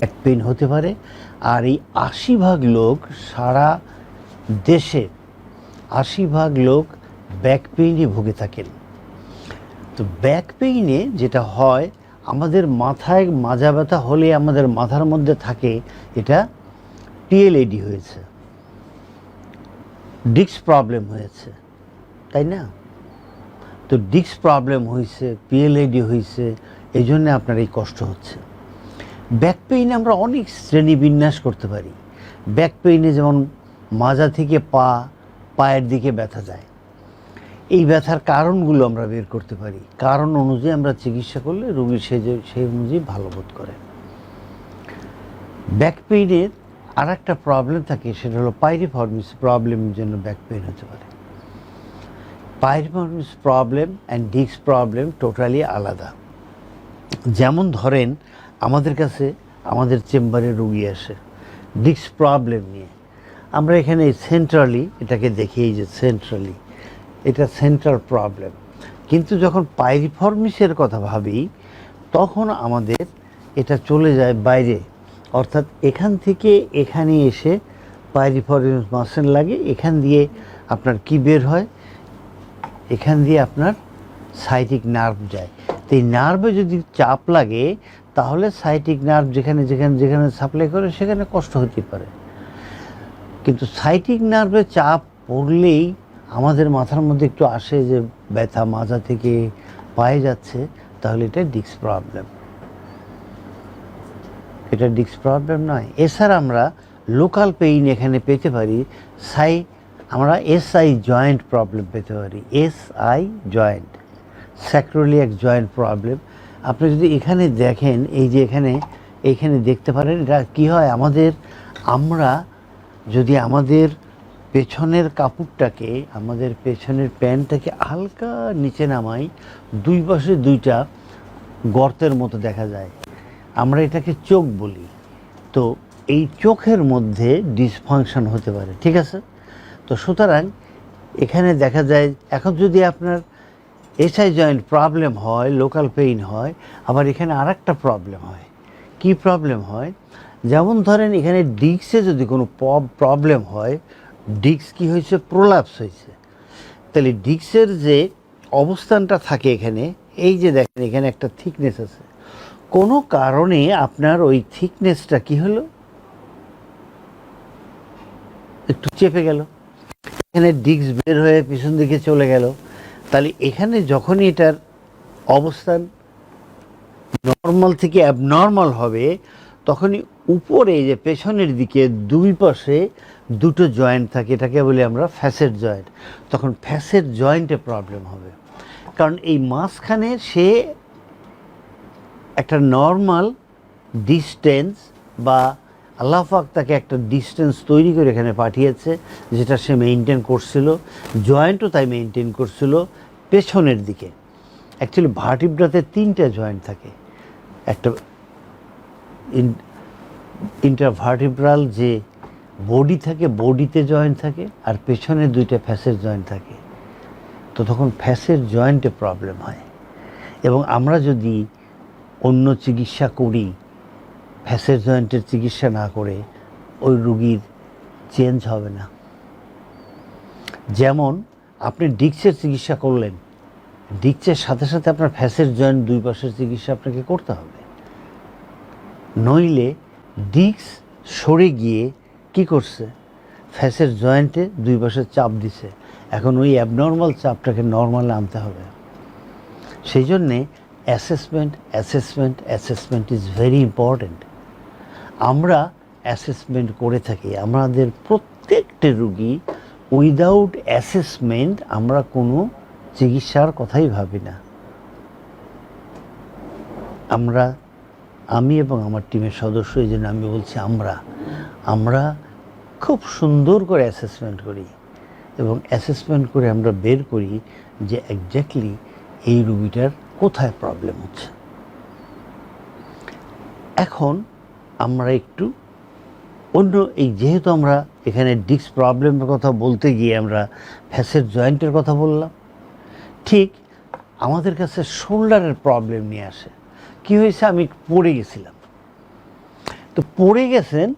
Back pain হতে পারে, আর এই আশি ভাগ লোক সারা দেশে আশি ভাগ লোক ব্যাক পেইনে ভুগে থাকেন। তো ব্যাক পেইনে যেটা হয়, আমাদের মাথায় মাজা ব্যথা হলে আমাদের মাথার মধ্যে থাকে, এটা টিএলএডি হয়েছে। ডিস্ক প্রবলেম হয়েছে, তাই না? তো ডিস্ক প্রবলেম হয়েছে পিএলএডি হয়েছে, এই জন্য আপনার এই কষ্ট হচ্ছে। ব্যাক পেইনে আমরা অনেক শ্রেণি বিন্যাস করতে পারি। ব্যাক পেইনে যেমন মাজা থেকে পা, পায়ের দিকে ব্যথা যায়। এই ব্যথার কারণগুলো আমরা বের করতে পারি। কারণ অনুযায়ী আমরা চিকিৎসা করলে রোগী সে সেই অনুযায়ী ভালো বোধ করে। ব্যাক পেইনের আর একটা প্রবলেম থাকে, সেটা হলো পাইরিফর্মিস প্রবলেমের জন্য ব্যাক পেইন হতে পারে। Piriformis problem and disc problem totally আলাদা। যেমন ধরেন, আমাদের কাছে আমাদের চেম্বারে রুগী আসে ডিস্ক প্রবলেম নিয়ে। আমরা এখানে সেন্ট্রালি এটাকে দেখি, এই যে সেন্ট্রালি এটা সেন্ট্রাল প্রবলেম কিন্তু যখন পাইরিফর্মিসের কথা ভাবি, তখন আমাদের এটা চলে যায় বাইরে। অর্থাৎ এখান থেকে এখানে এসে পাইরিফর্মিস মাসেল লাগে, এখান দিয়ে আপনার কি বের হয়? এখান দিয়ে আপনার সাইটিক নার্ভ যায়। তো এই নার্ভে যদি চাপ লাগে, তাহলে সাইটিক নার্ভ যেখানে যেখানে যেখানে সাপ্লাই করে, সেখানে কষ্ট হতে পারে। কিন্তু সাইটিক নার্ভে চাপ পড়লেই আমাদের মাথার মধ্যে একটু আসে যে ব্যথা মাথা থেকে পায়ে যাচ্ছে, তাহলে এটা ডিস্ক প্রবলেম এটা ডিস্ক প্রবলেম নয়। এছাড়া আমরা লোকাল পেইন এখানে পেতে পারি সাই আমরা এস আই জয়েন্ট প্রবলেম পেতে পারি। S I joint sacroiliac joint problem আপনি যদি এখানে দেখেন, এই যে এখানে এইখানে দেখতে পারেন, এটা কী হয়? আমাদের, আমরা যদি আমাদের পেছনের কাপড়টাকে, আমাদের পেছনের প্যান্টটাকে হালকা নিচে নামাই, দুই পাশে দুইটা গর্তের মতো দেখা যায়। আমরা এটাকে চোখ বলি। তো এই চোখের মধ্যে ডিসফাংশন হতে পারে, ঠিক আছে? তো সুতরাং এখানে দেখা যায়, এখন যদি আপনার এসআই জয়েন্ট প্রবলেম হয় লোকাল পেইন হয়, আবার এখানে আর একটা প্রবলেম হয়। কি প্রবলেম হয়? যেমন ধরেন এখানে ডিস্কে যদি কোনো প্রবলেম হয়, ডিস্ক কি হয়েছে? প্রোলাপস হয়েছে। তাহলে ডিস্কের যে অবস্থানটা থাকে এখানে, এই যে দেখেন এখানে একটা থিকনেস আছে। কোনো কারণে আপনার ওই থিকনেসটা কি হলো? একটু চেপে গেল। এখানে ডিস্ক বের হয়ে পিছন দিকে চলে গেল। তাহলে এখানে যখনই এটার অবস্থান নর্মাল থেকে অ্যাবনর্মাল হবে, তখনই উপরে যে পেছনের দিকে দুই পাশে দুটো জয়েন্ট থাকে, এটাকে বলি আমরা ফ্যাসেট জয়েন্ট তখন ফ্যাসেট জয়েন্টে প্রবলেম হবে। কারণ এই মাঝখানে সে একটা নর্মাল ডিস্টেন্স বা আল্লাহ পাক তাকে একটা ডিস্টেন্স তৈরি করে এখানে পাঠিয়েছে, যেটা সে মেনটেন করছিল জয়েন্টও তাই মেনটেন করছিল পেছনের দিকে। অ্যাকচুয়ালি ভার্টিব্রাতে তিনটা জয়েন্ট থাকে। একটা ইন্টারভার্টিব্রাল যে বডি থাকে বডিতে জয়েন্ট থাকে, আর পেছনে দুইটা ফ্যাসের জয়েন্ট থাকে। তো তখন ফ্যাসের জয়েন্টে প্রবলেম হয়। এবং আমরা যদি অন্য চিকিৎসা করি ফ্যাসের জয়েন্টের চিকিৎসা না করে ওই রুগীর চেঞ্জ হবে না। যেমন আপনি ডিক্সের চিকিৎসা করলেন, ডিক্সের সাথে সাথে আপনার ফ্যাসের জয়েন্ট দুই পাশের চিকিৎসা আপনাকে করতে হবে। নইলে ডিক্স সরে গিয়ে কি করছে? ফ্যাসের জয়েন্টে দুই পাশে চাপ দিছে। এখন ওই অ্যাবনর্মাল চাপটাকে নর্মালে আনতে হবে। সেই জন্যে assessment assessment assessment is very important আমরা অ্যাসেসমেন্ট করে থাকি। আমাদের প্রত্যেকটা রুগী উইদাউট অ্যাসেসমেন্ট আমরা কোনো চিকিৎসার কথাই ভাবি না। আমরা, আমি এবং আমার টিমের সদস্য, এই জন্য আমি বলছি আমরা। আমরা খুব সুন্দর করে অ্যাসেসমেন্ট করি এবং অ্যাসেসমেন্ট করে আমরা বের করি যে একজ্যাক্টলি এই রুগীটার কোথায় প্রবলেম হচ্ছে। এখন আমরা একটু অন্য এই যেহেতু আমরা এখানে ডিস্ক প্রবলেমের কথা বলতে গিয়ে আমরা ফ্যাসের জয়েন্টের কথা বললাম, ঠিক আমাদের কাছে শোল্ডারের প্রবলেম নিয়ে আসে। কি হয়েছে? আমি পড়ে গেছিলাম। তো পড়ে গেছেন,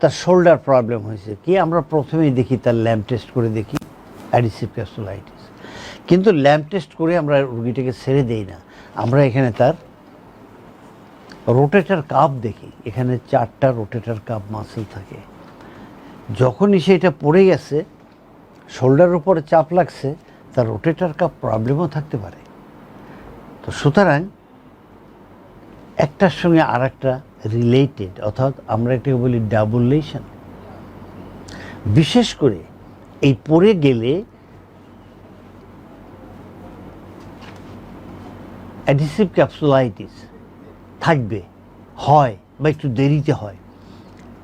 তার শোল্ডার প্রবলেম হয়েছে। কি আমরা প্রথমেই দেখি, তার ল্যাম্প টেস্ট করে দেখি, অ্যাডিসিভ ক্যাপসুলাইটিস কিন্তু ল্যাম্প টেস্ট করে আমরা রুগীটাকে ছেড়ে দেই না। আমরা এখানে তার রোটেটার কাপ দেখি, এখানে চারটা রোটেটার কাপ মাসেল থাকে। যখনই সেটা পড়ে গেছে শোল্ডারের উপরে চাপ লাগছে, তার রোটেটার কাপ প্রবলেমও থাকতে পারে। তো সুতরাং, একটার সঙ্গে আর একটা রিলেটেড অর্থাৎ আমরা এটাকে বলি ডাবুলেশন বিশেষ করে, এই পড়ে গেলে অ্যাডিসিভ ক্যাপসুলাইটিস থাকবে, হয় বা একটু দেরিতে হয়,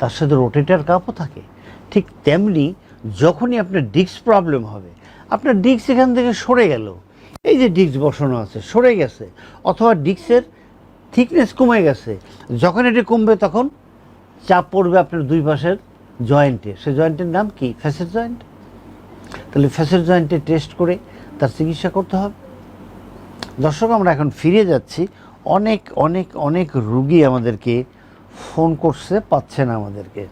তার সাথে রোটেটার কাপও থাকে। ঠিক তেমনি যখনই আপনার ডিস্ক প্রবলেম হবে, আপনার ডিস্ক এখান থেকে সরে গেল, এই যে ডিস্ক বসানো আছে, সরে গেছে, অথবা ডিস্কের থিকনেস কমে গেছে, যখন এটি কমবে তখন চাপ পড়বে আপনার দুই পাশের জয়েন্টে সে জয়েন্টের নাম কি? ফ্যাসের জয়েন্ট তাহলে ফ্যাসের জয়েন্টে টেস্ট করে তার চিকিৎসা করতে হবে। দর্শক, আমরা এখন ফিরে যাচ্ছি অনেক অনেক অনেক রুগী আমাদেরকে ফোন করছে পাচ্ছে না আমাদেরকে।